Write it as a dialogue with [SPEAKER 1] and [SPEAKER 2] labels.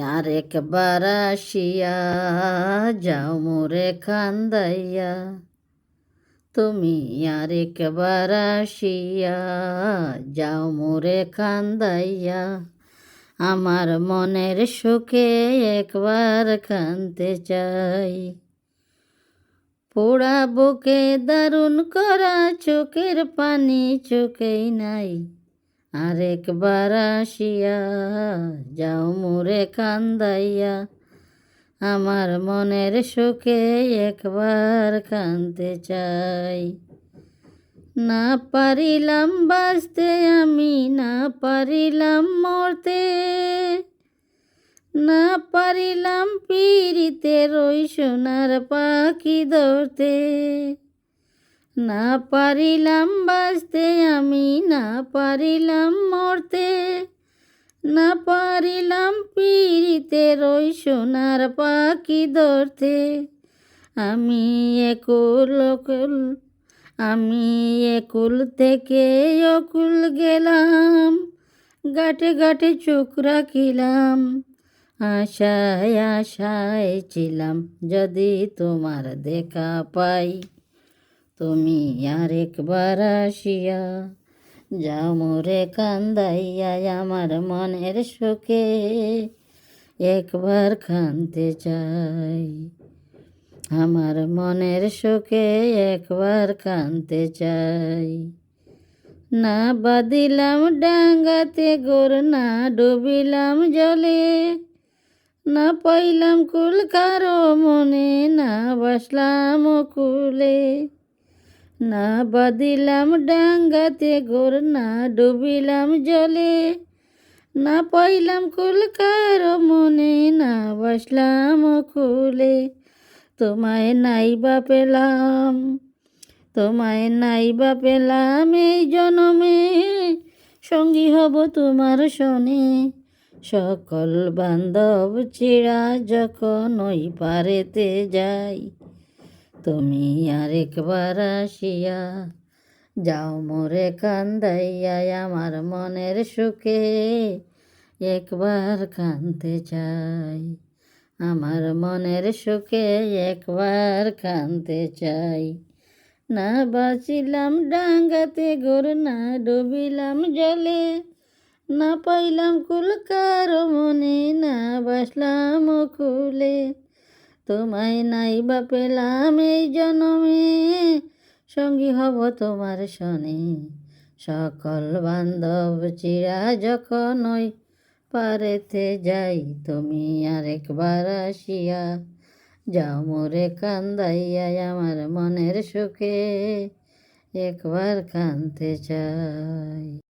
[SPEAKER 1] আর একবার যাও মোরে কান্দাইয়া তুমি আর একবার আসিয়া যাও মোরে কান্দাইয়া আমার মনের সুখে একবার কানতে চাই পোড়া বুকে দারুণ করা চোখের পানি চোখেই নাই আরেকবার আসিয়া যাও মোরে কান্দাইয়া। আমার মনের সুখে একবার কানতে চাই। না পারিলাম বাঁচতে, আমি না পারিলাম মরতে। না পারিলাম পিড়িতে রই সোনার পাখি ধরতে। না পারিলাম বাঁচতে, আমি না পারিলাম মরতে, না পারিলাম পিড়িতে রই সোনার পাখি ধরতে। আমি একুল অকুল, আমি একুল থেকে অকুল গেলাম গাটে গাটে চোখ রাখিলাম, আশায় আশায় ছিলাম যদি তোমার দেখা পাই। তুমি আর একবার আসিয়া যাও মোরে কান্দাইয়া আমার মনের সুখে একবার কানতে চাই। আমার মনের সুখে একবার কানতে চাই। না বাদিলাম ডাঙ্গাতে, গোর না ডুবিলাম জলে। না পাইলাম কুল কারও মনে, না বসলাম কুলে। না বাদিলাম ডাঙ্গাতে গোর না ডুবিলাম জলে। না পাইলাম কুলকার মনে, না বসলাম খুলে। তোমায় নাই বা পেলাম, তোমায় নাই বা পেলাম এই জনমে। সঙ্গী হব তোমার শোনে, সকল বান্ধব চিড়া যখন ওই পারেতে যাই তুমি আরেকবার আসিয়া যাও মোরে কান্দাইয়া আমার মনের সুখে। একবার কানতে চাই আমার মনের সুখে, একবার কানতে চাই। না বাঁচিলাম ডাঙ্গাতে গোর না ডুবিলাম জলে। না পাইলাম কুলকার মনে, না বাসলাম কুলে। তোমায় নাই বা পেলাম এই জনমে। সঙ্গী হব তোমার শনে সকল বান্ধব চিরা যখন ওই পারেতে যাই, তুমি আরেকবার আসিয়া যাও মোরে কান্দাইয়া আমার মনের সুখে। একবার কানতে চাই।